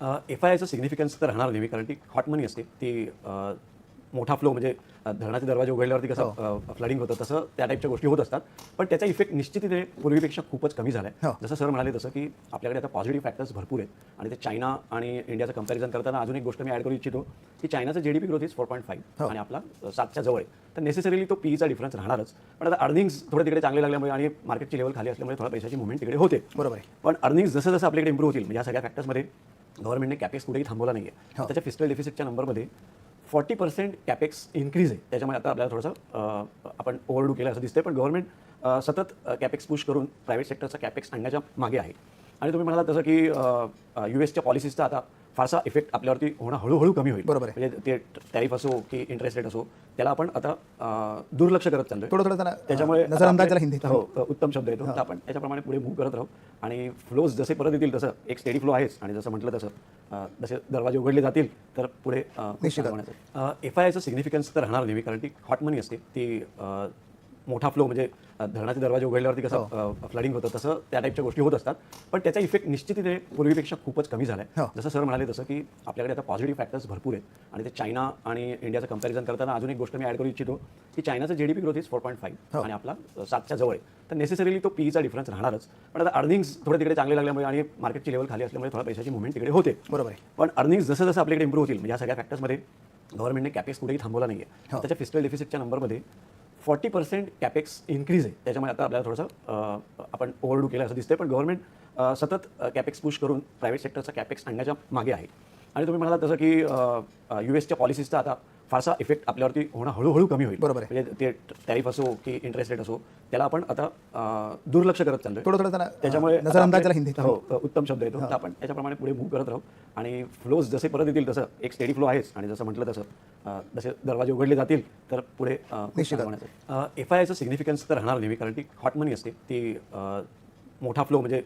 F I आयचं significance तर राहणार नेहमी कारण ती हॉट मनी असते. ती अ, मोठा फ्लो म्हणजे अ, धरणाचे दरवाजे उघडल्यावरती कसं फ्लडिंग होतं तसं त्या टाईपच्या गोष्टी होत असतात. पण त्याचा इफेक्ट निश्चितपणे पूर्वीपेक्षा खूपच कमी झाला हो. आहे जसं सर म्हणाले तसं की आपल्याकडे आता पॉझिटिव्ह फॅक्टर्स भरपूर आहेत. आणि ते चायना आणि इंडियाचं कंपॅरिझन करताना अजून एक गोष्ट मी ॲड करू इच्छितो की चायनाचं GDP growth is four point हो. फाईव्ह आणि आपला अ, सातच्या जवळ आहे. तर नेसेसरीली तो पीचा डिफरन्स राहणारच. पण आता अर्निंग्स थोडे तिकडे चांगले लागल्यामुळे आणि मार्केटची लेवल खाली असल्यामुळे थोडा पैशाची मुवमेंट तिकडे होते. बरोबर आहे. पण अर्निंग्स जसं जसं आपल्याकडे इम्प्रूव्ह होतील म्हणजे या सगळ्या फॅक्टर्समध्ये गव्हर्नमेंटने कॅपेक्स कुठेही थांबवला नाही आहे त्याच्या फिस्कल डेफिसिटच्या नंबरमध्ये फॉर्टी पर्सेंट कॅपेक्स इन्क्रीज आहे. त्याच्यामुळे आता आपल्याला थोडंसं आपण ओव्हरडू केलं असं दिसतंय पण गव्हर्नमेंट सतत कॅपेक्स पुश करून प्रायव्हेट सेक्टरचा कॅपेक्स आणण्याच्या मागे आहे. आणि तुम्ही म्हणाला तसं की यू एसच्या पॉलिसीजचा आता फारसा इफेक्ट आपल्यावरती होणं हळूहळू कमी होईल. बरोबर आहे. म्हणजे ते टॅरिफ असो की इंटरेस्ट रेट असो त्याला आपण आता दुर्लक्ष करत चाललोय. थोडं थोडं त्याच्यामुळे हो उत्तम शब्द येतो. आपण त्याच्याप्रमाणे पुढे मूव्ह करत राहू. आणि फ्लोज जसे परत येतील तसं एक स्टेडी फ्लो आहेच. आणि जसं म्हटलं तसं जसे दरवाजे उघडले जातील तर पुढे. एफ आय आयचं सिग्निफिकन्स तर राहणार नेहमी कारण ती हॉट मनी असते. ती मोठा फ्लो म्हणजे धरणाचे दरवाजे उघडल्यावरती कसं फ्लडिंग होतं तसं त्या टाईपच्या गोष्टी होत असतात. पण त्याचा इफेक्ट निश्चितपणे पूर्वीपेक्षा खूपच कमी झाला हो. आहे जसं सर म्हणाले तसं की आपल्याकडे आता पॉझिटिव्ह फॅक्टर्स भरपूर आहेत. आणि ते चायना आणि इंडियाचं कंपॅरिझन करताना अजून एक गोष्ट मी ॲड करू इच्छितो की चायनाचं GDP growth is four point हो. फाईव्ह आणि आपला सातच्या जवळ आहे. तर नेसेसरीली तो पीचा डिफरन्स राहणारच. पण आता अर्निंग्स थोडे तिकडे चांगले लागल्यामुळे आणि मार्केटची लेवल खाली असल्यामुळे थोडा पैशाची मुवमेंट तिकडे होते. बरोबर आहे. पण अर्निंग्स जसं जसं आपल्याकडे इम्प्रूव्ह होतील म्हणजे या सगळ्या फॅक्टर्समध्ये गव्हर्नमेंटने कॅपेक्स कुठेही थांबवला नाही आहे हो. त्याच्या फिस्कल डेफिसिटच्या नंबरमध्ये फॉर्टी पर्सेंट कॅपेक्स इन्क्रीज आहे. त्याच्यामुळे आता आपल्याला थोडंसं आपण ओव्हरडू केलं असं दिसतंय पण गव्हर्नमेंट सतत कॅपेक्स पुश करून प्रायव्हेट सेक्टरचा कॅपेक्स आणण्याच्या मागे आहे. आणि तुम्ही म्हणाला तसं की यू एसच्या पॉलिसीजचा आता फारसा इफेक्ट आपल्यावरती होणं हळूहळू कमी होईल. बरोबर आहे. म्हणजे ते टॅरिफ असो की इंटरेस्ट रेट असो त्याला आपण आता दुर्लक्ष करत चाललोय. थोडं थोडं त्याच्यामुळे हो उत्तम शब्द येतो. आपण त्याच्याप्रमाणे पुढे मूव्ह करत राहू. आणि फ्लोज जसे परत येतील तसं एक स्टेडी फ्लो आहेच. आणि जसं म्हटलं तसं जसे दरवाजे उघडले जातील तर पुढे. एफ आय आयचं सिग्निफिकन्स तर राहणार नेहमी कारण ती हॉट मनी असते. ती मोठा फ्लो म्हणजे